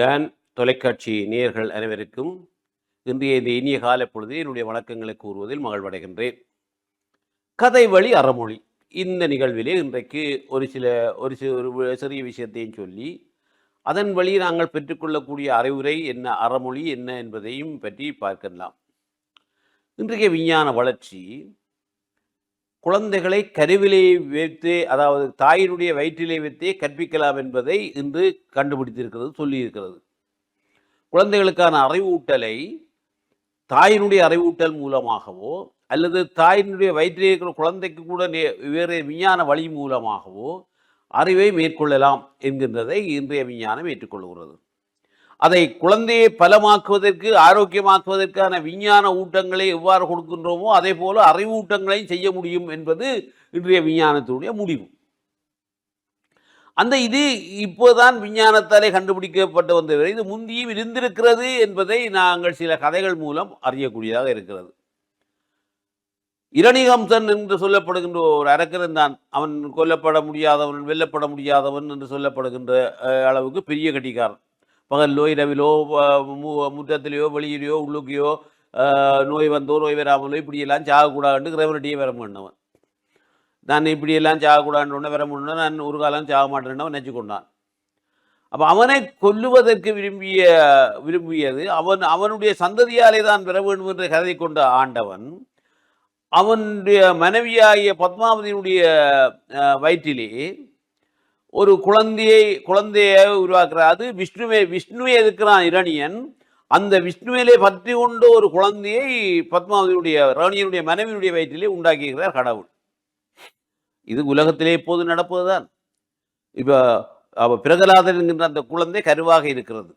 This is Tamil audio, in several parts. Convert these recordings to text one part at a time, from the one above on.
டான் தொலைக்காட்சி நேயர்கள் அனைவருக்கும் இன்றைய இந்த இனிய கால பொழுது என்னுடைய வணக்கங்களை கூறுவதில் மகிழ்வடைகின்றேன். கதை வழி அறமொழி. இந்த நிகழ்விலே இன்றைக்கு ஒரு சில ஒரு சில ஒரு சிறிய விஷயத்தையும் சொல்லி அதன் வழி நாங்கள் பெற்றுக்கொள்ளக்கூடிய அறிவுரை என்ன அறமொழி என்ன என்பதையும் பற்றி பார்க்கலாம். இன்றைய விஞ்ஞான வளர்ச்சி குழந்தைகளை கருவிலே வைத்து அதாவது தாயினுடைய வயிற்றிலே வைத்தே கற்பிக்கலாம் என்பதை இன்று கண்டுபிடித்திருக்கிறது சொல்லியிருக்கிறது. குழந்தைகளுக்கான அறிவூட்டலை தாயினுடைய அறிவூட்டல் மூலமாகவோ அல்லது தாயினுடைய வயிற்றிலே இருக்கிற குழந்தைக்கு கூட நே- வேறு விஞ்ஞான வழி மூலமாகவோ அறிவை மேற்கொள்ளலாம் என்கின்றதை இன்றைய விஞ்ஞானம் ஏற்றுக்கொள்கிறது. அதை குழந்தையை பலமாக்குவதற்கு ஆரோக்கியமாக்குவதற்கான விஞ்ஞான ஊட்டங்களை எவ்வாறு கொடுக்கின்றோமோ அதே போல அறிவூட்டங்களையும் செய்ய முடியும் என்பது இன்றைய விஞ்ஞானத்தினுடைய முடிவு. அந்த இது இப்போதான் விஞ்ஞானத்தாலே கண்டுபிடிக்கப்பட்டு வந்தது இது முந்தியும் இருந்திருக்கிறது என்பதை நாங்கள் சில கதைகள் மூலம் அறியக்கூடியதாக இருக்கிறது. இரணிகம்சன் என்று சொல்லப்படுகின்ற ஒரு அரக்கரன் தான். அவன் கொல்லப்பட முடியாதவன் வெல்லப்பட முடியாதவன் என்று சொல்லப்படுகின்ற அளவுக்கு பெரிய கட்டிக்காரன். பகலிலோ இரவிலோ மு- முற்றத்திலேயோ வெளியிலையோ உள்ளுக்கையோ நோய் வந்தோ நோய் வராமலோ இப்படியெல்லாம் சாகக்கூடாதுன்னு இறைவனடியே வர பண்ணவன். நான் இப்படியெல்லாம் சாகக்கூடாதுன்னு வர முடியும் நான் ஒரு காலம் சாக மாட்டேன்னு நினச்சி கொண்டான். அப்போ அவனை கொல்லுவதற்கு விரும்பிய விரும்பியது அவன் அவனுடைய சந்ததியாலே தான் பெற வேண்டும் என்று கதை கொண்ட ஆண்டவன் அவனுடைய மனைவியாகிய பத்மாவதியினுடைய வயிற்றிலே ஒரு குழந்தையை குழந்தையை உருவாக்குறார் அது விஷ்ணுவே விஷ்ணுவை எதிர்க்கிறான் இரணியன்? அந்த விஷ்ணுவிலே பற்றி கொண்டு ஒரு குழந்தையை பத்மாவதியுடைய ராணியனுடைய மனைவியினுடைய வயிற்றிலே உண்டாக்கியிருக்கிறார் கடவுள். இது உலகத்திலே எப்போது நடப்பதுதான். இப்போ அவ பிரகலாதன் என்கின்ற அந்த குழந்தை கருவாக இருக்கிறது.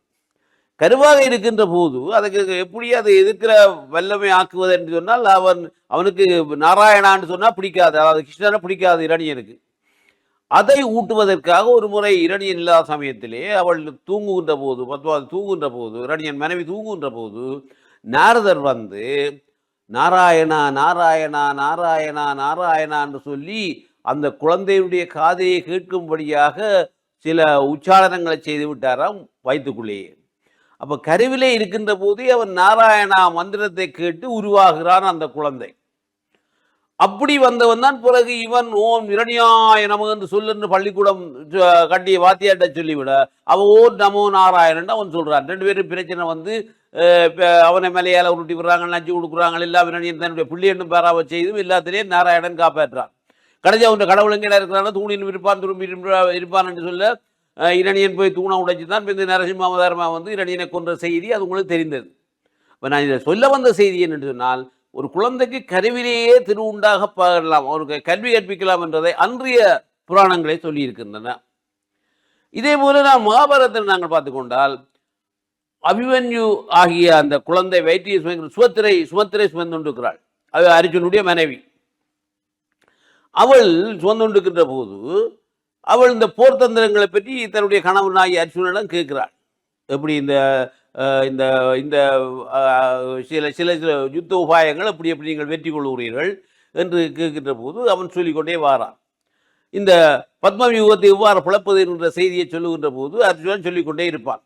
கருவாக இருக்கின்ற போது அதுக்கு எப்படி அதை எதிர்க்கிற வல்லமை ஆக்குவது என்று சொன்னால் அவன் அவனுக்கு நாராயணான்னு சொன்னால் பிடிக்காது. அதாவது கிருஷ்ணனை பிடிக்காது இரணியனுக்கு. அதை ஊட்டுவதற்காக ஒரு முறை இரணியன் இல்லாத சமயத்திலே அவள் தூங்குகின்ற போது பத்மாவது தூங்குகின்ற போது இரணியன் மனைவி தூங்குகின்ற போது நாரதர் வந்து நாராயணா நாராயணா நாராயணா நாராயணா என்று சொல்லி அந்த குழந்தையுடைய காதையை கேட்கும்படியாக சில உச்சாரணங்களை செய்து விட்டாராம் வயிற்றுக்குள்ளேயே. அப்போ கருவிலே இருக்கின்ற போதே அவன் நாராயணா மந்திரத்தை கேட்டு உருவாகிறான் அந்த குழந்தை. அப்படி வந்தவன் தான் பிறகு இவன் ஓம் இரணியாய நமக்கு என்று சொல்லுன்னு பள்ளிக்கூடம் கட்டிய வாத்தியாட்ட சொல்லிவிட அவன் ஓம் நமோ நாராயணன் அவன் சொல்கிறான் ரெண்டு பேரும் பிரச்சனை வந்து அவனை மேலையால் உருட்டி விடுறாங்க நஞ்சு கொடுக்குறாங்க எல்லாம் இரணியன் தன்னுடைய பிள்ளையனும் பேராவை செய்தும் எல்லாத்திலையும் நாராயணன் காப்பாற்றுறான். கடைசி அவன் கடவுள் எங்கே இருக்கிறான் தூணின் இருப்பான் திரும்பி இருப்பான் என்று சொல்ல இரணியன் போய் தூணை உடைச்சி தான் இந்த நரசிம்மமாதாரமா வந்து இரணியனை கொன்ற செய்தி அது உங்களுக்கு தெரிந்தது. இப்போ நான் இதை சொல்ல வந்த செய்தி என்னென்று சொன்னால் ஒரு குழந்தைக்கு கருவிலேயே திரு உண்டாக பாடலாம் அவருக்கு கல்வி கற்பிக்கலாம் என்றதை அன்றைய புராணங்களை சொல்லியிருக்கின்றன. இதே போல நான் மகாபாரதத்தில் நாங்கள் பார்த்துக்கொண்டால் அபிமன்யு ஆகிய அந்த குழந்தை வைத்திய சுமக்கிற சுமத்திரை சுமத்திரை சுமந்துண்டிருக்கிறாள். அது அர்ஜுனுடைய மனைவி. அவள் சுமந்துண்டிருக்கின்ற போது அவள் இந்த போர் தந்திரங்களை பற்றி தன்னுடைய கணவனாகி அர்ஜுனிடம் கேட்கிறாள். எப்படி இந்த இந்த இந்த சில சில சில யுத்த உபாயங்கள் அப்படி எப்படி நீங்கள் வெற்றி கொள்கிறீர்கள் என்று கேட்கின்ற போது அவன் சொல்லிக்கொண்டே வாரான். இந்த பத்ம வியூகத்தை எவ்வாறு பிளப்பது என்ற செய்தியை சொல்லுகின்ற போது அர்ஜுனன் சொல்லிக்கொண்டே இருப்பான்.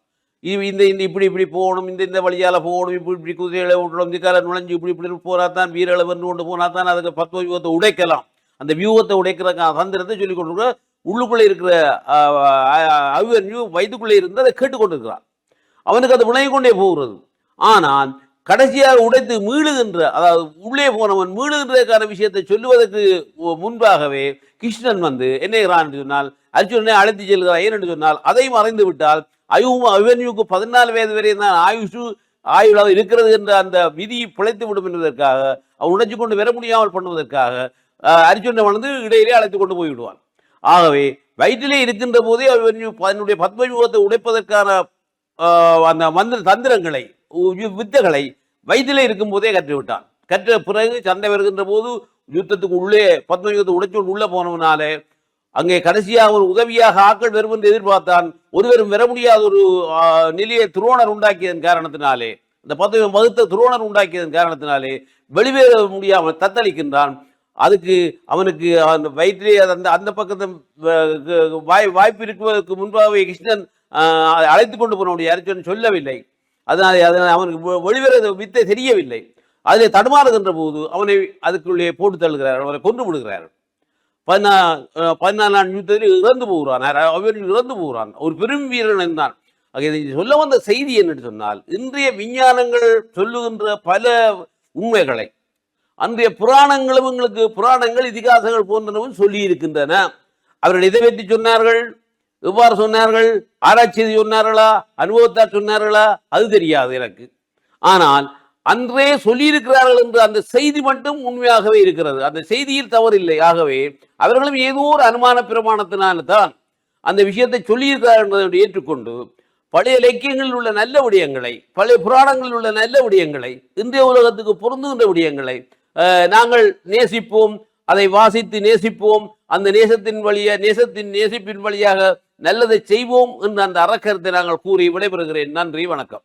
இந்த இந்த இப்படி இப்படி போகணும் இந்த இந்த வழியால் போகணும் இப்படி இப்படி குதிரைகளை ஓட்டணும் இந்த நுழைஞ்சு இப்படி இப்படி போனா தான் வீரர்களை வந்து கொண்டு போனா தான் அதுக்கு பத்ம வியூகத்தை உடைக்கலாம். அந்த வியூகத்தை உடைக்கிற தந்திரத்தை சொல்லிக் கொண்டு உள்ளுக்குள்ளே இருக்கிற அவியன்யூ வயதுக்குள்ளே இருந்து அதை கேட்டுக்கொண்டிருக்கிறான். அவனுக்கு அது விளங்கி கொண்டே போகிறது. ஆனால் கடைசியாக உடைத்து மீளுகின்ற அதாவது உள்ளே போனவன் மீளுகின்றதுக்கான விஷயத்தை சொல்லுவதற்கு மு- முன்பாகவே கிருஷ்ணன் வந்து என்ன என்று சொன்னால் அர்ஜுனனை அழைத்து செல்கிறான். ஏன் என்று சொன்னால் அதையும் மறைந்து விட்டால் அயுவும் அபிமன்யுக்கு பதினாலு வயது வரை தான் ஆயுஷு ஆயுளாக இருக்கிறது என்ற அந்த விதியை பிழைத்து விடும் என்பதற்காக அவன் உடைச்சு கொண்டு வர முடியாமல் பண்ணுவதற்காக அஹ், அர்ஜுனனை வந்து இடையிலே அழைத்து கொண்டு போய் விடுவான் ஆகவே வயிற்றிலே இருக்கின்ற போதே அபிமன்யு தன்னுடைய பத்மவியூகத்தை உடைப்பதற்கான அந்த மந்திர தந்திரங்களை வித்தைகளை வயிற்றிலே இருக்கும் போதே கற்றுவிட்டான். கற்ற பிறகு சண்டை வருகின்ற போது யுத்தத்துக்கு உள்ளே பத்மயுகத்தை உடைச்சோடு உள்ளே போனவனாலே அங்கே கடைசியாக ஒரு உதவியாக ஆக்கள் வரும் என்று எதிர்பார்த்தான். ஒருவரும் வர முடியாத ஒரு நிலையை துரோணர் உண்டாக்கியதன் காரணத்தினாலே இந்த பத்மயுகம் மகுத்த துரோணர் உண்டாக்கியதன் காரணத்தினாலே வெளிவேற முடியாமல் தத்தளிக்கின்றான். அதுக்கு அவனுக்கு அந்த வயிற்றிலே அந்த அந்த பக்கத்து வாய் வாய்ப்பு இருக்குவதற்கு முன்பாகவே கிருஷ்ணன் அழைத்து கொண்டு போனவுடைய அரசன் சொல்லவில்லை. அதனால் அதனால் அவனுக்கு வெ- வெளிவர வித்தை தெரியவில்லை. அதிலே தடுமாறுகின்ற போது அவனை அதுக்குள்ளே போட்டு தள்ளுகிறார் அவரை கொன்று விடுகிறார். பதினா பதினாலாம் யுத்தத்தில் இறந்து போகிறான் அர- இறந்து போகிறான். ஒரு பெரும் வீரன் என்றான். இதை சொல்ல வந்த செய்தி என்னென்று சொன்னால் இன்றைய விஞ்ஞானங்கள் சொல்லுகின்ற பல உண்மைகளை அன்றைய புராணங்களும் எங்களுக்கு புராணங்கள் இதிகாசங்கள் போன்றனவும் சொல்லி இருக்கின்றன அவர்கள் இதை பற்றி சொன்னார்கள்? எவ்வாறு சொன்னார்கள்? ஆராய்ச்சி சொன்னார்களா? அனுபவத்தால் சொன்னார்களா? அது தெரியாது எனக்கு. ஆனால் அன்றே சொல்லியிருக்கிறார்கள் என்று அந்த செய்தி மட்டும் உண்மையாகவே இருக்கிறது. அந்த செய்தியில் தவறில்லை ஆகவே அவர்களும் ஏதோ ஒரு அனுமான பிரமாணத்தினால்தான் அந்த விஷயத்தை சொல்லியிருக்கிறார்கள் என்பதை ஏற்றுக்கொண்டு பழைய இலக்கியங்களில் உள்ள நல்ல விடயங்களை பழைய புராணங்களில் உள்ள நல்ல விடயங்களை இந்திய உலகத்துக்கு பொருந்துகின்ற விடயங்களை அஹ், நாங்கள் நேசிப்போம் அதை வாசித்து நேசிப்போம் அந்த நேசத்தின் வழியாக நேசத்தின் நேசிப்பின் வழியாக நல்லதை செய்வோம் என்று அந்த அறக்கருத்தை நாங்கள் கூறி விடைபெறுகிறேன். நன்றி வணக்கம்.